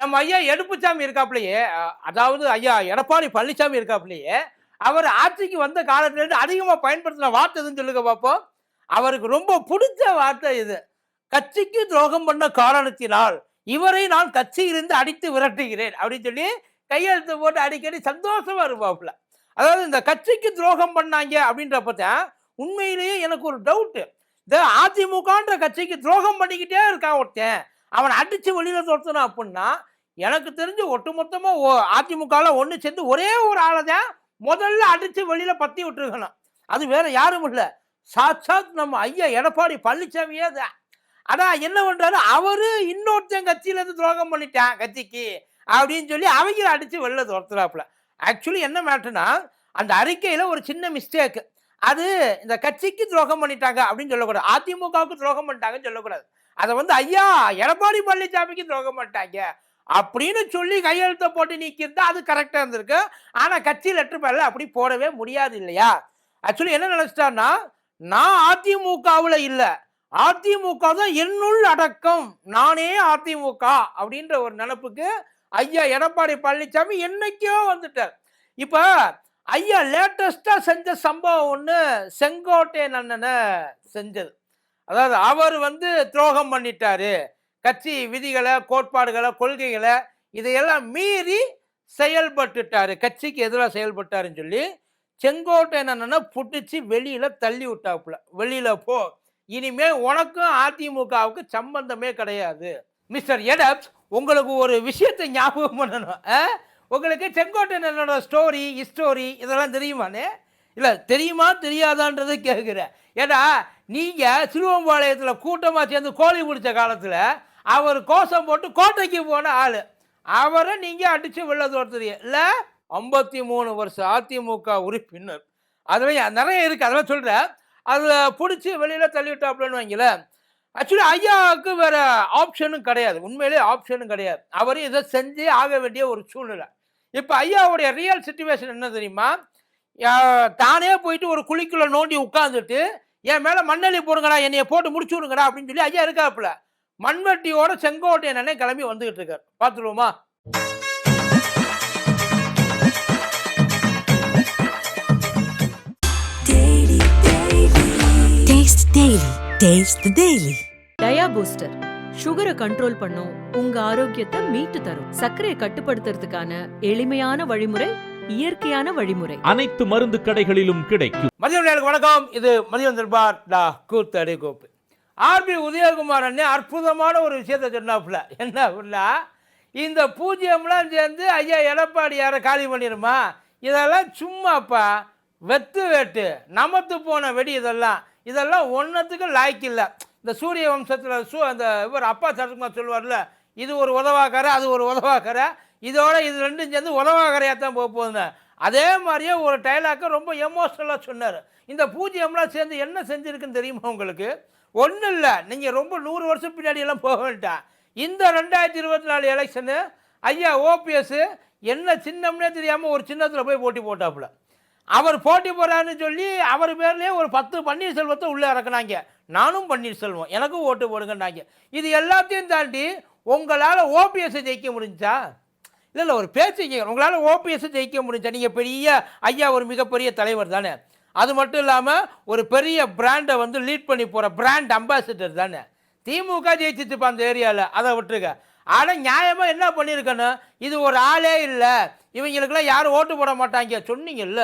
நம்ம ஐயா எடுப்புச்சாமி இருக்காப்லையே அதாவது ஐயா எடப்பாடி பழனிசாமி இருக்காப்லையே அவர் ஆட்சிக்கு வந்த காலத்துல இருந்து பயன்படுத்தின வார்த்தை எதுன்னு சொல்லுங்க பார்ப்போம் அவருக்கு ரொம்ப பிடிச்ச வார்த்தை இது. கட்சிக்கு துரோகம் பண்ண காரணத்தினால் இவரை நான் கட்சியிலிருந்து அடித்து விரட்டுகிறேன் அப்படின்னு சொல்லி கையெழுத்து போட்டு அடிக்கடி சந்தோஷமா இருப்பாப்புல. அதாவது இந்த கட்சிக்கு துரோகம் பண்ணாங்க அப்படின்றப்ப தான் உண்மையிலேயே எனக்கு ஒரு டவுட்டு இந்த அதிமுகன்ற கட்சிக்கு துரோகம் பண்ணிக்கிட்டே இருக்கான் ஒருத்தன். அவனை அடித்து வெளியில் தோற்றுனா அப்படின்னா எனக்கு தெரிஞ்சு ஒட்டுமொத்தமாக ஓ- அதிமுகவில் ஒன்று சேர்ந்து ஒரே ஒரு ஆளை தான் முதல்ல அடித்து வெளியில் பற்றி விட்டுருக்கணும். அது வேற யாரும் இல்லை. சாட்சாத் நம்ம ஐயா எடப்பாடி பழனிசாமியே தான். ஆனால் என்ன பண்ணுறாரு அவரு இன்னொருத்தன் கட்சியிலேருந்து துரோகம் பண்ணிட்டான் கட்சிக்கு அப்படின்னு சொல்லி அவங்கள அடித்து வெளில துரத்துறாப்புல ஆக்சுவலி என்ன மேட்டர்னா அந்த அறிக்கையில் ஒரு சின்ன மிஸ்டேக் அது இந்த கட்சிக்கு துரோகம் பண்ணிட்டாங்க அப்படின்னு சொல்லக்கூடாது. அதிமுகவுக்கு துரோகம் பண்ணிட்டாங்கன்னு சொல்லக்கூடாது. அதை வந்து ஐயா எடப்பாடி பழனிசாமிக்கு துரோகம் பண்ணிட்டாங்க. அப்படின்னு சொல்லி கையெழுத்த போட்டு நீக்கியிருந்தா அது கரெக்டாக இருந்திருக்கு. ஆனால் கட்சி லெட்டர் பேரில் அப்படி போடவே முடியாது இல்லையா? ஆக்சுவலி என்ன நினச்சிட்டான்னா நான் அதிமுகவில் இல்லை. அதிமுக தான் என்னுள் அடக்கம். நானே அதிமுக அப்படின்ற ஒரு நினப்புக்கு ஐயா எடப்பாடி பழனிசாமி என்னைக்கோ வந்துட்டார். இப்போ ஐயா லேட்டஸ்டாக செஞ்ச சம்பவம் ஒன்று செங்கோட்டையன் அண்ணனை செஞ்சது. அதாவது அவர் வந்து துரோகம் பண்ணிட்டாரு. கட்சி விதிகளை கோட்பாடுகளை கொள்கைகளை இதையெல்லாம் மீறி செயல்பட்டுட்டாரு. கட்சிக்கு எதிராக செயல்பட்டாருன்னு சொல்லி செங்கோட்டை அண்ணனை புட்டிச்சு வெளியில தள்ளி விட்டாப்புல. வெளியில போ. இனிமே உனக்கும் அதிமுகவுக்கு சம்பந்தமே கிடையாது. மிஸ்டர் எடப்ஸ் உங்களுக்கு ஒரு விஷயத்தை ஞாபகம் பண்ணணும். ஆ? உங்களுக்கு செங்கோட்டையனோட ஸ்டோரி ஹிஸ்டோரி இதெல்லாம் தெரியுமானே இல்லை தெரியுமா தெரியாதான்றதை கேட்குறேன் ஏடா நீங்கள் சிலுவம்பாளையத்தில் கூட்டமாக சேர்ந்து கோழி பிடிச்ச காலத்தில் அவர் கோஷம் போட்டு கோட்டைக்கு போன ஆள். அவரை நீங்கள் அடித்து வெளில தோர்த்துறீங்க இல்லை ஐம்பத்தி மூணு வருஷம் அதிமுக உறுப்பினர். அதில் நிறைய இருக்குது அதெல்லாம் சொல்கிறேன் அதில் பிடிச்சி வெளியில் தள்ளிவிட்டாப்லன்னு வைங்களேன் ஆக்சுவலி ஐயாவுக்கு வேறு ஆப்ஷனும் கிடையாது. உண்மையிலே ஆப்ஷனும் கிடையாது. அவர் இதை செஞ்சே ஆக வேண்டிய ஒரு சூழ்நிலை. இப்போ ஐயாவுடைய ரியல் சுச்சுவேஷன் என்ன தெரியுமா? தானே போயிட்டு ஒரு குழிக்குள்ளே நோண்டி உட்காந்துட்டு என் மேலே மண்ணெளி போடுங்கடா என்னைய போட்டு முடிச்சு விடுங்கடா அப்படின்னு சொல்லி ஐயா இருக்காப்புல. மண்வெட்டியோட செங்கோட்டை என்னன்னே கிளம்பி வந்துகிட்டு இருக்காரு. பார்த்துருவோமா? Taste Daily. Taste the Daily. Dia booster சுகரை கண்ட்ரோல் பண்ணும் உங்க ஆரோக்கியத்தை மீட்டு தரும். சர்க்கரையை கட்டுப்படுத்துறதுக்கான எளிமையான வழிமுறை இயற்கையான வழிமுறை. அனைத்து மருந்து கடைகளிலும் கிடைக்கும். மதியம் வணக்கம். இது மதியம் திருபார் டா கூத்தடி கோப்பு ஆர்பி உதயகுமார் அண்ணன் அற்புதமான ஒரு விஷயத்த சொன்னாப்புல. என்ன அப்படின்னா இந்த பூஜ்ஜியம்லாம் சேர்ந்து ஐயா எடப்பாடி யாரை காலி பண்ணிடுமா இதெல்லாம் சும்மாப்பா வெத்து வெட்டு நமத்து போன வெடி இதெல்லாம். இதெல்லாம் ஒன்றத்துக்கு லாய்க்கு இல்லை. இந்த சூரிய வம்சத்தில் சூ அந்த இவர் அப்பா சரத்குமார் சொல்லுவார்ல இது ஒரு உதவாக்கரை அது ஒரு உதவாக்கரை இதோட இது ரெண்டும் சேர்ந்து உதவாக்கரையாக தான் போக போகுதுங்க அதே மாதிரியே ஒரு டைலாக்கை ரொம்ப எமோஷ்னலாக சொன்னார். இந்த பூஜ்ஜியம்லாம் சேர்ந்து என்ன செஞ்சுருக்குன்னு தெரியுமா உங்களுக்கு? ஒன்றும் இல்லை நீங்கள் ரொம்ப நூறு வருஷம் பின்னாடியெல்லாம் போக வேண்டாம். இந்த ரெண்டாயிரத்தி இருபத்தி நாலு எலெக்ஷனு ஐயா ஓபிஎஸ்ஸு என்ன சின்னம்னே தெரியாமல் ஒரு சின்னத்தில் போய் போட்டி போட்டாப்புல. அவர் போட்டி போடுறாருன்னு சொல்லி அவர் பேர்லேயே ஒரு பத்து பன்னீர்செல்வத்தை உள்ளே இறக்குனாங்க. நானும் பன்னீர்செல்வம். எனக்கும் ஓட்டு போடுங்கன்னாங்க. இது எல்லாத்தையும் தாண்டி உங்களால் ஓபிஎஸ்ஸை ஜெயிக்க முடிஞ்சா? இல்லை இல்லை ஒரு பேச்சு உங்களால் ஓபிஎஸ் ஜெயிக்க முடிஞ்சா? நீங்கள் பெரிய ஐயா ஒரு மிகப்பெரிய தலைவர் தானே. அது மட்டும் இல்லாமல் ஒரு பெரிய பிராண்டை வந்து லீட் பண்ணி போகிற பிராண்ட் அம்பாசிடர் தானே. திமுக ஜெயிச்சிச்சுப்பா அந்த ஏரியாவில் அதை விட்டுருக்க ஆனால் நியாயமாக என்ன பண்ணியிருக்கணும் இது ஒரு ஆளே இல்லை. இவங்களுக்கெல்லாம் யாரும் ஓட்டு போட மாட்டாங்க. சொன்னீங்கல்ல.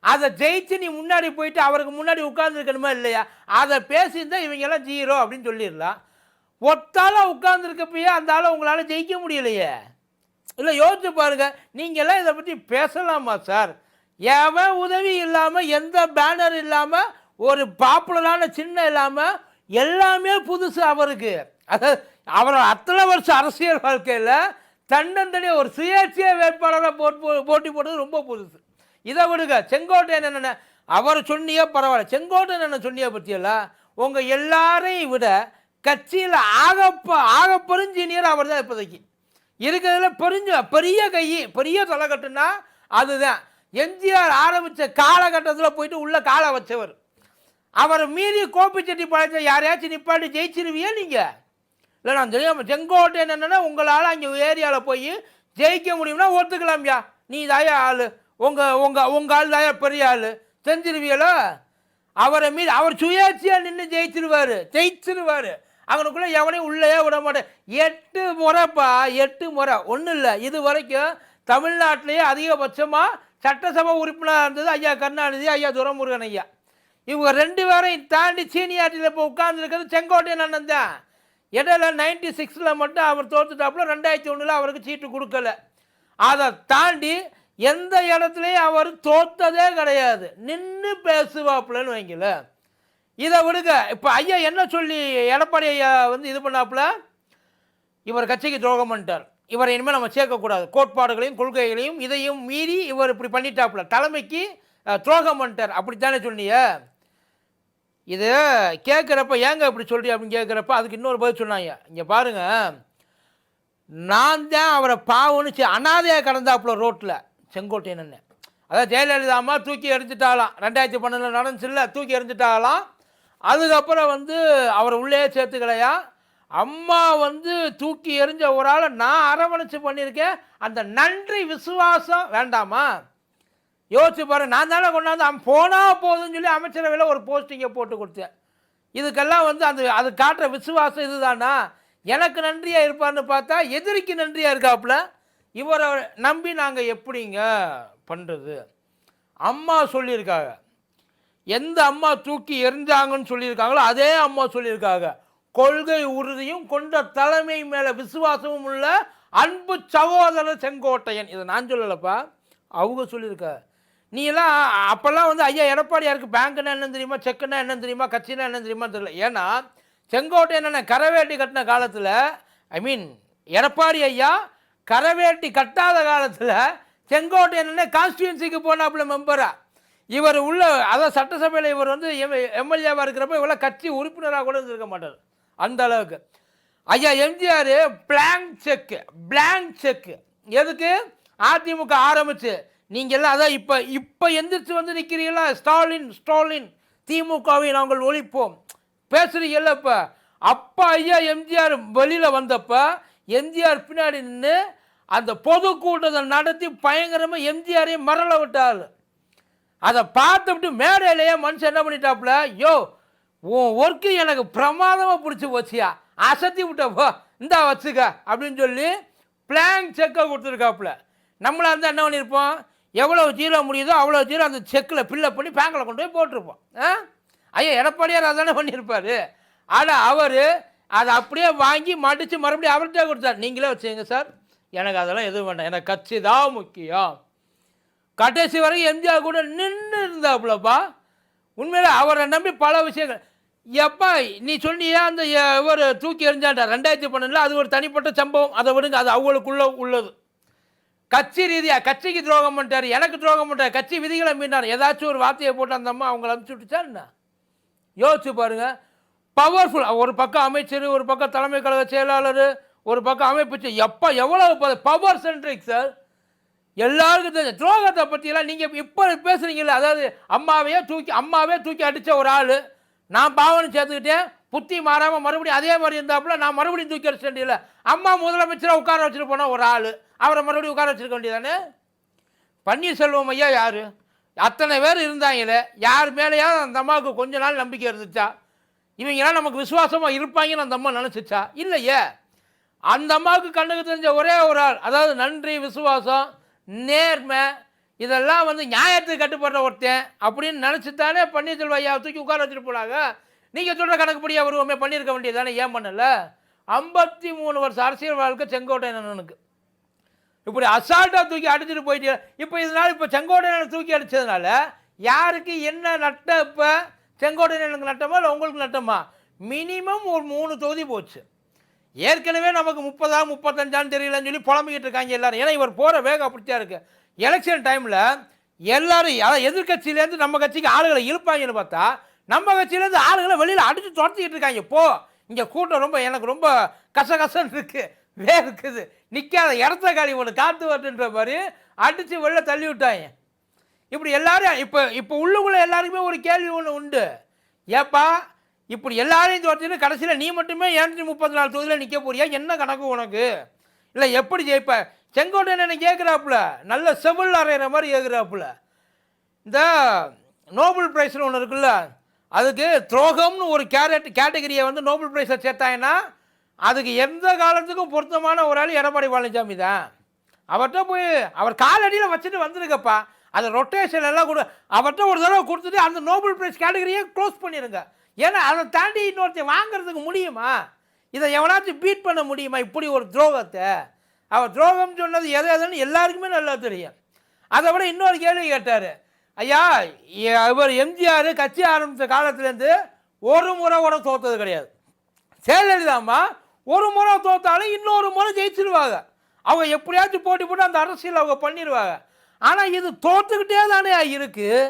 அதை ஜெயிச்சு நீ முன்னாடி போயிட்டு அவருக்கு முன்னாடி உட்கார்ந்துருக்கணுமா இல்லையா? அதை பேசியிருந்தால் இவங்கெல்லாம் ஜீரோ அப்படின்னு சொல்லிடலாம். ஒத்தால உட்கார்ந்துருக்கப்பயே அந்த ஆளை உங்களால் ஜெயிக்க முடியலையே. இல்லை யோசிச்சு பாருங்க. நீங்கள்லாம் இதை பற்றி பேசலாமா சார்? எவன் உதவி இல்லாமல் எந்த பேனர் இல்லாமல் ஒரு பாப்புலரான சின்ன இல்லாமல் எல்லாமே புதுசு அவருக்கு. அதாவது அவர் அத்தனை வருஷம் அரசியல் வாழ்க்கையில் தன்னந்தனி ஒரு சுயேட்சையை வேட்பாளராக போட்டு போட்டி போட்டது ரொம்ப புதுசு. இதை விடுங்க. செங்கோட்டையன் என்னென்ன அவர் சொன்னியே பரவாயில்ல. செங்கோட்டையன் என்ன சொன்னியே பற்றியெல்லாம் உங்கள் எல்லாரையும் விட கட்சியில் ஆகப்ப ஆக பெருஞ்சினியர் அவர் தான் இப்போதைக்கு. இருக்கிறதுல பெருஞ்ச பெரிய கை பெரிய தலைக்கட்டுன்னா அதுதான். எம்ஜிஆர் ஆரம்பித்த காலகட்டத்தில் போயிட்டு உள்ளே காலை வச்சவர். அவர் மீறி கோபிச்செட்டி பழத்தை யாரையாச்சும் நிப்பாட்டி ஜெயிச்சிருவியா நீங்கள் இல்லை நான் தெரியாமல் செங்கோட்டையன் என்னென்னா உங்களால் அங்கே ஏரியாவில் போய் ஜெயிக்க முடியும்னா ஒத்துக்கலாம்யா. நீ தாயா ஆள். உங்கள் உங்கள் உங்கள் ஆள் தாயா பெரிய ஆள். செஞ்சிருவியலோ அவரை மீறி அவர் சுயேட்சியாக நின்று ஜெயிச்சிருவார். ஜெயிச்சிருவார். அவனுக்குள்ளே எவனையும் உள்ளேயே விட மாட்டேன். எட்டு முறைப்பா எட்டு முறை. ஒன்றும் இல்லை இது வரைக்கும் தமிழ்நாட்டிலேயே அதிகபட்சமாக சட்டசபை உறுப்பினராக இருந்தது ஐயா கருணாநிதி ஐயா துரமுருகன் ஐயா. இவங்க ரெண்டு பேரையும் தாண்டி சீனியார்ட்டியில் இப்போ உட்கார்ந்துருக்கிறது செங்கோட்டையன் அண்ணன் தான். இடையில நைன்டி சிக்ஸில் மட்டும் அவர் தோத்துட்டாப்புல ரெண்டாயிரத்தி ஒன்றில் அவருக்கு சீட்டு கொடுக்கல. அதை தாண்டி எந்த இடத்துலையும் அவர் தோத்ததே கிடையாது. நின்று பேசுவாப்புலன்னு வைங்கள. இதை விடுங்க. இப்போ ஐயா என்ன சொல்லி எடப்பாடி ஐயா வந்து இது பண்ணாப்புல? இவர் கட்சிக்கு துரோகம் பண்ணிட்டார். இவரை இனிமேல் நம்ம சேர்க்கக்கூடாது. கோட்பாடுகளையும் கொள்கைகளையும் இதையும் மீறி இவர் இப்படி பண்ணிட்டாப்புல. தலைமைக்கு துரோகம் பண்ணிட்டார். அப்படித்தானே சொன்னிய இது கேட்குறப்ப ஏங்க இப்படி சொல்கிறீ அப்படின்னு கேட்குறப்ப அதுக்கு இன்னொரு பதில் சொன்னாங்க. இங்கே பாருங்கள் நான் தான் அவரை பாவம்னு செ- அனாதையா கடந்தாப்புல ரோட்டில் செங்கோட்டையன் அதான் ஜெயலலிதா அம்மா தூக்கி எறிஞ்சிட்டாலாம் ரெண்டாயிரத்தி பன்னெண்டில் நடந்துச்சுல்ல தூக்கி எறிஞ்சிட்டாலாம் அதுக்கப்புறம் வந்து அவரை உள்ளே சேர்த்துக்கலையா? அம்மா வந்து தூக்கி எறிஞ்ச ஒரு ஆளை நான் அரவணைச்சு பண்ணியிருக்கேன். அந்த நன்றி விசுவாசம் வேண்டாமா? யோசிச்சு பாரு நான் தானே கொண்டாந்து அவன் போனால் போதும்னு சொல்லி அமைச்சரவையில் ஒரு போஸ்டிங்கை போட்டு கொடுத்தேன். இதுக்கெல்லாம் வந்து அந்த அது காட்டுற விசுவாசம் இதுதானா? எனக்கு நன்றியாக இருப்பார்னு பார்த்தா எதிரிக்கு நன்றியாக இருக்காப்புல? இவரை நம்பி நாங்கள் எப்படிங்க பண்ணுறது அம்மா சொல்லியிருக்காங்க. எந்த அம்மா தூக்கி எரிஞ்சாங்கன்னு சொல்லியிருக்காங்களோ அதே அம்மா சொல்லியிருக்காங்க. கொள்கை உறுதியும் கொண்ட தலைமை மேலே விசுவாசமும் உள்ள அன்பு சகோதரர் செங்கோட்டையன். இதை நான் சொல்லலப்பா. அவங்க சொல்லியிருக்க. நீ எல்லாம் அப்போல்லாம் வந்து ஐயா எடப்பாடியாருக்கு பேங்க்னா என்னன்னு தெரியுமா? செக்குன்னா என்னன்னு தெரியுமா? கட்சினா என்னன்னு தெரியுமா? தெரியல. ஏன்னா செங்கோட்டையன் என்ன கரவேட்டி கட்டின காலத்தில் ஐ மீன் எடப்பாடி ஐயா கரவேட்டி கட்டாத காலத்தில் செங்கோட்டையன் கான்ஸ்டியூன்சிக்கு போனாப்புல மெம்பரா இவர் உள்ள அதான் சட்டசபையில் இவர் வந்து எம்எல்ஏவாக இருக்கிறப்ப இவ்வளோ கட்சி உறுப்பினராக கூட இருந்திருக்க மாட்டார். அந்த அளவுக்கு. ஐயா MGR blank cheque blank cheque எதுக்கு? அதிமுக ஆரம்பிச்சு. நீங்கள் எல்லாம் அதான் இப்போ இப்போ எந்திரிச்சு வந்து நிற்கிறீங்களா ஸ்டாலின் ஸ்டாலின். திமுகவை நாங்கள் ஒழிப்போம். பேசுறீங்கல்ல இப்போ. அப்பா ஐயா எம்ஜிஆர் வெளியில் வந்தப்போ எம்ஜிஆர் பின்னாடி நின்று அந்த பொதுக்கூட்டத்தை நடத்தி பயங்கரமாக எம்ஜிஆரையும் மரள விட்டார். அதை பார்த்துவிட்டு மேடையிலேயே மனுஷன் என்ன பண்ணிட்டாப்புல? யோ உன் ஒர்க்கு எனக்கு பிரமாதமாக பிடிச்சி போச்சியா? அசத்தி விட்ட போ இந்தா வச்சுக்க அப்படின்னு சொல்லி பிளான் செக்கை கொடுத்துருக்காப்புல. நம்மளா இருந்தால் என்ன பண்ணியிருப்போம் எவ்வளோ ஜீரோ முடியுதோ அவ்வளோ ஜீரோ அந்த செக்கில் ஃபில்லப் பண்ணி பேங்கில் கொண்டு போய் போட்டிருப்போம். ஆ? ஐயா எடப்பாடியார் அதானே பண்ணியிருப்பார் ஆனால் அவர் அதை அப்படியே வாங்கி மடித்து மறுபடியும் அவர்கிட்ட கொடுத்தார். நீங்களே வச்சுங்க சார். எனக்கு அதெல்லாம் எதுவும் வேண்டாம். எனக்கு கட்சி தான் முக்கியம். கடைசி வரைக்கும் எம்ஜிஆர் கூட நின்று இருந்தாப்புலப்பா உண்மையில் அவரை நம்பி பல விஷயங்கள். எப்பா நீ சொன்னியா அந்த ஒரு இவர் தூக்கி எறிஞ்சாண்டா ரெண்டாயிரத்தி பன்னெண்டில் அது ஒரு தனிப்பட்ட சம்பவம். அதை விடுங்க அது அவங்களுக்குள்ள உள்ளது. கட்சி ரீதியாக கட்சிக்கு துரோகம் பண்ணிட்டார் எனக்கு துரோகம் பண்ணிட்டார் கட்சி விதிகளை மீண்டார் ஏதாச்சும் ஒரு வார்த்தையை போட்டு அந்த அம்மா அவங்கள அனுப்பிச்சி விட்டுச்சா என்ன? யோசிச்சு பாருங்க. பவர்ஃபுல் ஒரு பக்கம் அமைச்சர் ஒரு பக்கம் தலைமை கழக செயலாளர் ஒரு பக்கம் அமைப்பு எப்போ எவ்வளோ பவர் சென்ட்ரிக் சார் எல்லாருக்கும் தெரிஞ்ச துரோகத்தை பற்றியெல்லாம் நீங்கள் இப்போ பேசுகிறீங்களே அதாவது அம்மாவையே தூக்கி அம்மாவே தூக்கி அடித்த ஒரு ஆள். நான் பாவனை சேர்த்துக்கிட்டேன் புத்தி மாறாமல் மறுபடியும் அதே மாதிரி இருந்தாப்புல நான் மறுபடியும் தூக்கி அடிச்ச வேண்டியதில்ல. அம்மா முதலமைச்சராக உட்கார வச்சுட்டு போனால் ஒரு ஆள். அவரை மறுபடியும் உட்கார வச்சிருக்க வேண்டியதானே? பன்னீர்செல்வம் ஐயா யார்? அத்தனை பேர் இருந்தாங்களே யார் மேலேயாவது அந்த அம்மாவுக்கு கொஞ்ச நாள் நம்பிக்கை இருந்துச்சா? இவங்கெல்லாம் நமக்கு விசுவாசமாக இருப்பாங்கன்னு அந்த அம்மா நினச்சிச்சா? இல்லையே. அந்த அம்மாவுக்கு கண்ணுக்கு தெரிஞ்ச ஒரே ஒரு ஆள் அதாவது நன்றி விசுவாசம் நேர்மை இதெல்லாம் வந்து நியாயத்துக்கு கட்டுப்படுற ஒருத்தன் அப்படின்னு நினச்சி தானே பன்னீர்செல்வம் ஐயா தூக்கி உட்கார வச்சுட்டு போனாங்க. நீங்கள் சொல்கிற கணக்குப்படியாக உருவமே பண்ணியிருக்க வேண்டியது தானே ஏன் பண்ணலை? ஐம்பத்தி மூணு வருஷம் அரசியல் வாழ்க்கை செங்கோட்டையனனுக்கு இப்படி அசால்ட்டாக தூக்கி அடிச்சுட்டு போயிட்டு இப்போ இதனால் இப்போ செங்கோட்டையனை தூக்கி அடிச்சதுனால யாருக்கு என்ன நட்டம் இப்போ செங்கோட்டையனுக்கு நட்டமா இல்லை உங்களுக்கு நட்டமா? மினிமம் ஒரு மூணு தொகுதி போச்சு. ஏற்கனவே நமக்கு முப்பதா முப்பத்தஞ்சான்னு தெரியலன்னு சொல்லி புலம்பிக்கிட்டு இருக்காங்க எல்லாரும். ஏன்னா இவர் போகிற வேகம் அப்படித்தான் இருக்குது எலெக்ஷன் டைமில் எல்லாரும் அதாவது எதிர்கட்சியிலேருந்து நம்ம கட்சிக்கு ஆளுகளை இழுப்பாங்கன்னு பார்த்தா நம்ம கட்சியிலேருந்து ஆளுகளை வெளியில் அடித்து துரத்திக்கிட்டு இருக்காங்க. போ இங்கே கூட்டம் ரொம்ப எனக்கு ரொம்ப கசகசன்னு இருக்குது வே இருக்குது. நிற்காத இடத்த காலி ஒன்று காத்து வரட்டுன்ற மாதிரி அடித்து வெளில தள்ளி விட்டாங்க. இப்படி எல்லாரும் இப்போ இப்போ உள்ளுக்குள்ளே எல்லாருக்குமே ஒரு கேள்வி ஒன்று உண்டு. ஏப்பா இப்படி எல்லாரையும் தோற்றிட்டு கடைசியில் நீ மட்டுமே இரநூத்தி முப்பத்தி நாலு தொகுதியில் நிற்க போறியா? என்ன கணக்கு உனக்கு? இல்லை எப்படி ஜெயிப்ப? செங்கோட்டையன் என்ன கேட்குறாப்புல நல்ல செவில் அறையிற மாதிரி கேட்குறாப்புல இந்த நோபல் ப்ரைஸ்னு ஒன்று இருக்குல்ல அதுக்கு துரோகம்னு ஒரு கேரட் கேட்டகரியை வந்து நோபல் ப்ரைஸில் சேர்த்தாங்கன்னா அதுக்கு எந்த காலத்துக்கும் பொருத்தமான ஒரு ஆள் எடப்பாடி பழனிசாமி தான். அவர்கிட்ட போய் அவர் காலடியில் வச்சுட்டு வந்திருக்கப்பா. அது ரொட்டேஷன் எல்லாம் கொடு அவர்கிட்ட ஒரு தடவை கொடுத்துட்டு அந்த நோபல் ப்ரைஸ் கேட்டகரியே க்ளோஸ் பண்ணிடுங்க ஏன்னா அதை தாண்டி இன்னொருத்தன் வாங்குறதுக்கு முடியுமா? இதை எவனாச்சும் பீட் பண்ண முடியுமா? இப்படி ஒரு துரோகத்தை. அவர் துரோகம் சொன்னது எது எதுன்னு எல்லாருக்குமே நல்லா தெரியும். அதை விட இன்னொரு கேள்வி கேட்டார். ஐயா இவர் எம்ஜிஆர் கட்சி ஆரம்பித்த காலத்துலேருந்து ஒரு முறை கூட தோத்தது கிடையாது. ஜெயலலிதாம்மா ஒரு முறை தோத்தாலும் இன்னொரு முறை ஜெயிச்சிருவாங்க. அவங்க எப்படியாச்சும் போட்டி போட்டு அந்த அரசியல் அவங்க பண்ணிடுவாங்க ஆனால் இது தோத்துக்கிட்டே தானே இருக்குது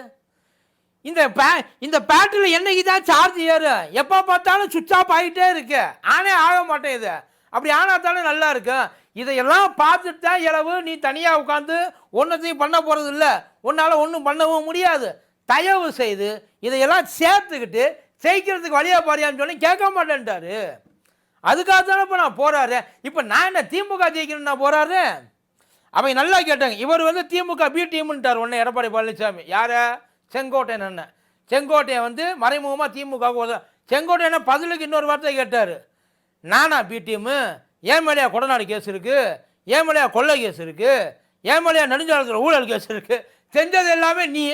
இந்த பே இந்த பேட்டரியில் என்னைக்கு தான் சார்ஜ் ஏறும்? எப்போ பார்த்தாலும் சுவிட்ச் ஆஃப் ஆகிட்டே இருக்கு. ஆனே ஆக மாட்டேங்குது. அப்படி ஆனால் தானே நல்லா இருக்கும் இதையெல்லாம் பார்த்துட்டு தான் இளவு நீ தனியாக உட்காந்து ஒன்றத்தையும் பண்ண போகிறது இல்லை. உன்னால் ஒன்றும் பண்ணவும் முடியாது. தயவு செய்து இதையெல்லாம் சேர்த்துக்கிட்டு ஜெயிக்கிறதுக்கு வழியாக பாரியான்னு சொல்லி கேட்க மாட்டேன்ட்டாரு. அதுக்காக தானே இப்போ நான் போகிறாரு இப்போ நான் என்ன திமுக ஜெயிக்கணும்னு நான் போறாரு? நல்லா கேட்டாங்க. இவர் வந்து திமுக பி டீம்ன்ட்டார் ஒன்று எடப்பாடி பழனிசாமி. யார்? செங்கோட்டையன் அண்ணன். செங்கோட்டையன் வந்து மறைமுகமாக திமுக க்கு செங்கோட்டையன் பதிலுக்கு இன்னொரு வார்த்தை கேட்டார். நானா பி டீமு? ஏன் மேலேயா கொடநாடு கேஸ் இருக்குது ஏன் மேலேயா கொள்ளை கேஸ் இருக்குது ஏன் மேலேயா நெடுஞ்சாலத்தில் ஊழல் கேஸ் இருக்குது செஞ்சது எல்லாமே நீ.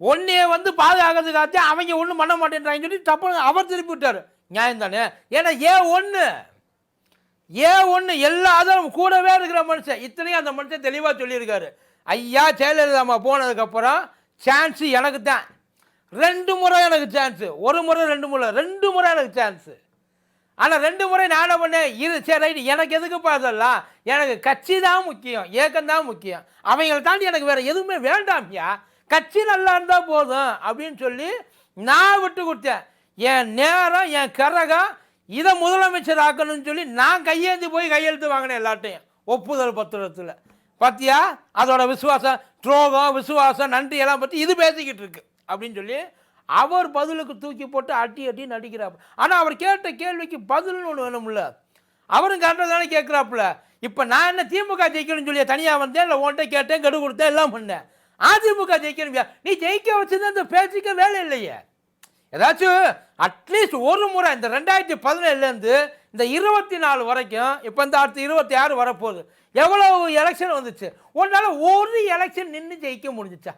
ஒன்றையே வந்து பாதுகாக்கிறதுக்காக அவங்க ஒன்றும் பண்ண மாட்டேன்றாங்கன்னு சொல்லி தப்பு அவர் திருப்பி விட்டார். நியாயம் தானே? ஏன்னா ஏன் ஒன்று ஏ ஒன்று எல்லா கூடவே இருக்கிற மனுஷன். இத்தனையும் அந்த மனுஷன் தெளிவாக சொல்லியிருக்காரு. ஐயா ஜெயலலிதாம்மா போனதுக்கப்புறம் சான்ஸு எனக்கு தான். ரெண்டு முறை எனக்கு சான்ஸு ஒரு முறை ரெண்டு முறை. ரெண்டு முறை எனக்கு சான்ஸு ஆனால் ரெண்டு முறை நான் பண்ணேன் இது சரி ரைட்டு எனக்கு எதுக்குப்பா அதெல்லாம்? எனக்கு கட்சி தான் முக்கியம் ஏக்கம் தான் முக்கியம். அவங்களை தாண்டி எனக்கு வேறு எதுவுமே வேண்டாம்யா கட்சி நல்லா இருந்தால் போதும் அப்படின்னு சொல்லி நான் விட்டு கொடுத்தேன். என் நேரம் என் கரகம் இதை முதலமைச்சர் ஆக்கணும்னு சொல்லி நான் கையேந்தி போய் கையெழுத்து வாங்கினேன் எல்லாட்டையும் ஒப்புதல் பத்திரத்தில். பார்த்தியா அதோட விசுவாசம் துரோகம் விசுவாசம் நன்றி எல்லாம் பற்றி இது பேசிக்கிட்டு இருக்கு அப்படின்னு சொல்லி அவர் பதிலுக்கு தூக்கி போட்டு அட்டி அட்டி நடிக்கிறார் ஆனால் அவர் கேட்ட கேள்விக்கு பதில்னு ஒன்று வேணும்ல. அவரும் கரெக்டாக தானே கேட்குறாப்புல இப்போ நான் என்ன திமுக ஜெயிக்கணும்னு சொல்லி தனியாக வந்தேன்? இல்லை உன்கிட்ட கேட்டேன் கெடு கொடுத்தேன் எல்லாம் பண்ணேன். அதிமுக ஜெயிக்கணும் நீ ஜெயிக்க வச்சது அந்த பேச்சுக்க வேலை இல்லையே. ஏதாச்சும் அட்லீஸ்ட் ஒரு முறை இந்த ரெண்டாயிரத்தி பதினேழுலேருந்து இந்த இருபத்தி நாலு வரைக்கும் இப்போ இந்த அடுத்த இருபத்தி ஆறு வரப்போகுது. எவ்வளோ எலெக்ஷன் வந்துச்சு? உன்னால் ஒரு எலெக்ஷன் நின்று ஜெயிக்க முடிஞ்சிச்சா?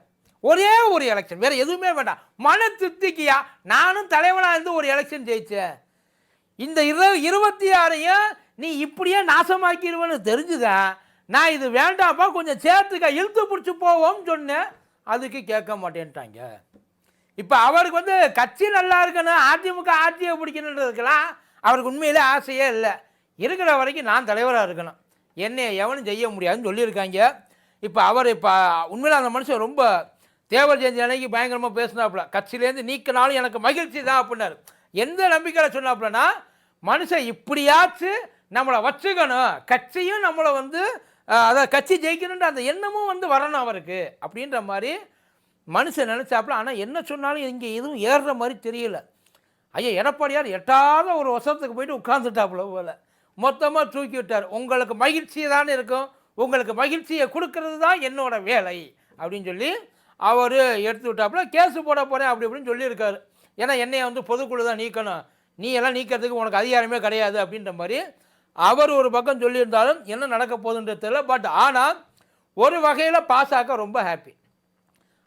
ஒரே ஒரு எலெக்ஷன் வேறு எதுவுமே வேண்டாம். மன திருப்திக்கியா நானும் தலைவனாக இருந்து ஒரு எலெக்ஷன் ஜெயித்தேன் இந்த இரு இருபத்தி ஆறையும் நீ இப்படியே நாசமாக்கிடுவேன்னு தெரிஞ்சுதான் நான் இது வேண்டாம்ப்பா கொஞ்சம் சேர்த்துக்க இழுத்து பிடிச்சி போவோம்னு சொன்னேன். அதுக்கு கேட்க மாட்டேன்ட்டாங்க. இப்போ அவருக்கு வந்து கட்சி நல்லா இருக்கணும் அதிமுக ஆட்சியை பிடிக்கணுன்றதுக்கெல்லாம் அவருக்கு உண்மையிலே ஆசையே இல்லை. இருக்கிற வரைக்கும் நான் தலைவராக இருக்கணும். என்னை எவனும் செய்ய முடியாதுன்னு சொல்லியிருக்காங்க. இப்போ அவர் இப்போ உண்மையில் அந்த மனுஷன் ரொம்ப தேவர் ஜெயந்தி அன்னைக்கு பயங்கரமாக பேசினாப்புல. கட்சியிலேருந்து நீக்கினாலும் எனக்கு மகிழ்ச்சி தான் அப்படின்னாரு. எந்த நம்பிக்கையில் சொன்னாப்புலனா மனுஷன் இப்படியாச்சும் நம்மளை வச்சுக்கணும். கட்சியும் நம்மளை வந்து அஹ், அதாவது கட்சி ஜெயிக்கணுன்ற அந்த எண்ணமும் வந்து வரணும் அவருக்கு. அப்படின்ற மாதிரி மனுஷன் நினச்சாப்புல. ஆனால் என்ன சொன்னாலும் இங்கே எதுவும் ஏறுற மாதிரி தெரியல. ஐயா எடப்பாடியார் எட்டாத ஒரு வருஷத்துக்கு போயிட்டு உட்காந்துட்டாப்புல போல. மொத்தமாக தூக்கி விட்டார். உங்களுக்கு மகிழ்ச்சி தானே இருக்கும். உங்களுக்கு மகிழ்ச்சியை கொடுக்கறது தான் என்னோட வேலை. அப்படின்னு சொல்லி அவர் எடுத்து விட்டாப்புல கேஸு போட போகிறேன் அப்படி இப்படின்னு சொல்லியிருக்காரு. ஏன்னா என்னையை வந்து பொதுக்குழு தான் நீக்கணும். நீ எல்லாம் நீக்கிறதுக்கு உனக்கு அதிகாரமே கிடையாது அப்படின்ற மாதிரி அவர் ஒரு பக்கம் சொல்லியிருந்தாலும் என்ன நடக்க போகுதுன்றது தெரியல. பட் ஆனால் ஒரு வகையில் பாஸ் ஆக்க ரொம்ப ஹாப்பி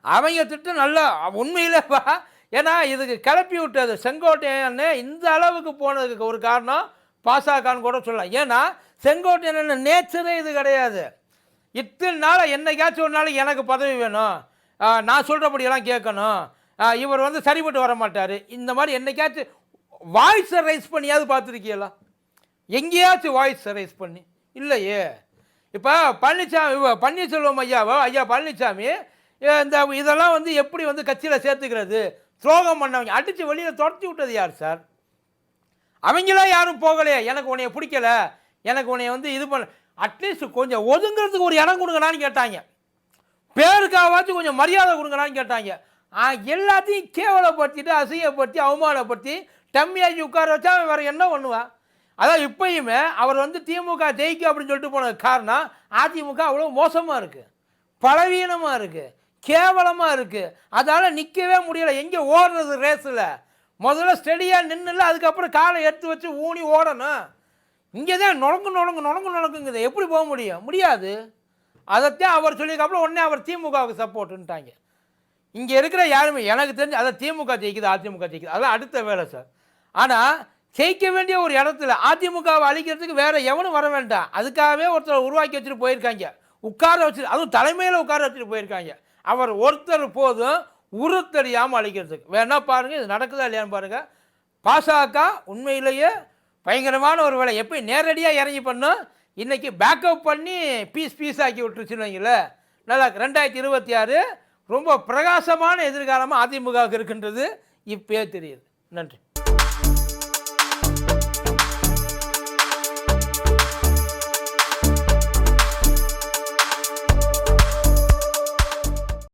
அவங்க திட்டம் நல்லா உண்மையிலேப்பா ஏன்னா இதுக்கு கிளப்பி விட்டது செங்கோட்டையன் இந்த அளவுக்கு போனதுக்கு ஒரு காரணம் பாசாக்கான்னு கூட சொல்லலாம். ஏன்னா செங்கோட்டையன் நேச்சரே இது கிடையாது. இத்தனை நாள் என்னைக்காச்சும் ஒரு நாள் எனக்கு பதவி வேணும். நான் சொல்கிறபடியெல்லாம் கேட்கணும். இவர் வந்து சரிப்பட்டு வர மாட்டார் இந்த மாதிரி என்னைக்காச்சும் வாய்ஸை ரைஸ் பண்ணியாவது பார்த்துருக்கீங்களா? எங்கேயாச்சும் வாய்ஸை ரைஸ் பண்ணி. இல்லையே. இப்போ பழனிசாமி பன்னீர்செல்வம் ஐயாவோ ஐயா பழனிசாமி இந்த இதெல்லாம் வந்து எப்படி வந்து கட்சியில் சேர்த்துக்கிறது? துரோகம் பண்ணவங்க அடித்து வெளியில் துரத்தி விட்டது யார் சார்? அவங்களாம் யாரும் போகலையே. எனக்கு உன்னைய பிடிக்கல. எனக்கு உன்னைய வந்து இது பண்ண அட்லீஸ்ட் கொஞ்சம் ஒதுங்கிறதுக்கு ஒரு இடம் கொடுங்களான்னு கேட்டாங்க. பேருக்காவாச்சும் கொஞ்சம் மரியாதை கொடுங்களான்னு கேட்டாங்க. எல்லாத்தையும் கேவலப்படுத்திட்டு அசிங்கப்படுத்தி அவமானப்படுத்தி டம்மியாக்கி உட்கார வச்சா அவன் வேற என்ன பண்ணுவான் அதான் இப்பயுமே அவர் வந்து திமுக ஜெயிக்கும் அப்படின்னு சொல்லிட்டு போன காரணம் அதிமுக அவ்வளோ மோசமாக இருக்குது பலவீனமாக இருக்குது கேவலமாக இருக்குது அதால் நிற்கவே முடியலை. எங்கே ஓடுறது ரேஸில் முதல்ல ஸ்டெடியாக நின்றுல அதுக்கப்புறம் காலை எடுத்து வச்சு ஊனி ஓடணும். இங்கே தான் நுழங்கு நுழங்கு நுழங்கு நுழங்குங்குது எப்படி போக முடியும்? முடியாது. அதைத்தான் அவர் சொல்லியிருக்காப்புல உடனே அவர் திமுகவுக்கு சப்போர்ட்டுன்ட்டாங்க இங்கே இருக்கிற யாருமே எனக்கு தெரிஞ்சு அதை திமுக ஜெயிக்குது அதிமுக ஜெயிக்குது. அதெல்லாம் அடுத்த வேலை சார் ஆனால் ஜெயிக்க வேண்டிய ஒரு இடத்துல அதிமுகவை அழிக்கிறதுக்கு வேறு எவனும் வர வேண்டாம். அதுக்காகவே ஒருத்தர் உருவாக்கி வச்சுட்டு போயிருக்காங்க. உட்கார வச்சுட்டு அதுவும் தலைமையில் உட்கார வச்சுட்டு போயிருக்காங்க. அவர் ஒருத்தர் போதும் உருத்தறியாமல் அழிக்கிறதுக்கு. வேணா பாருங்கள் இது நடக்குதா இல்லையான்னு பாருங்கள் பாசக உண்மையிலேயே பயங்கரமான ஒரு வேலை. எப்படி நேரடியாக இறங்கி பண்ணும் இன்றைக்கி பேக்கப் பண்ணி பீஸ் பீஸ் ஆக்கி விட்டுருச்சுன்னு வைங்களேன் நல்லா ரெண்டாயிரத்தி இருபத்தி ஆறு ரொம்ப பிரகாசமான எதிர்காலமாக அதிமுகவுக்கு இருக்கின்றது இப்பயே தெரியுது. நன்றி.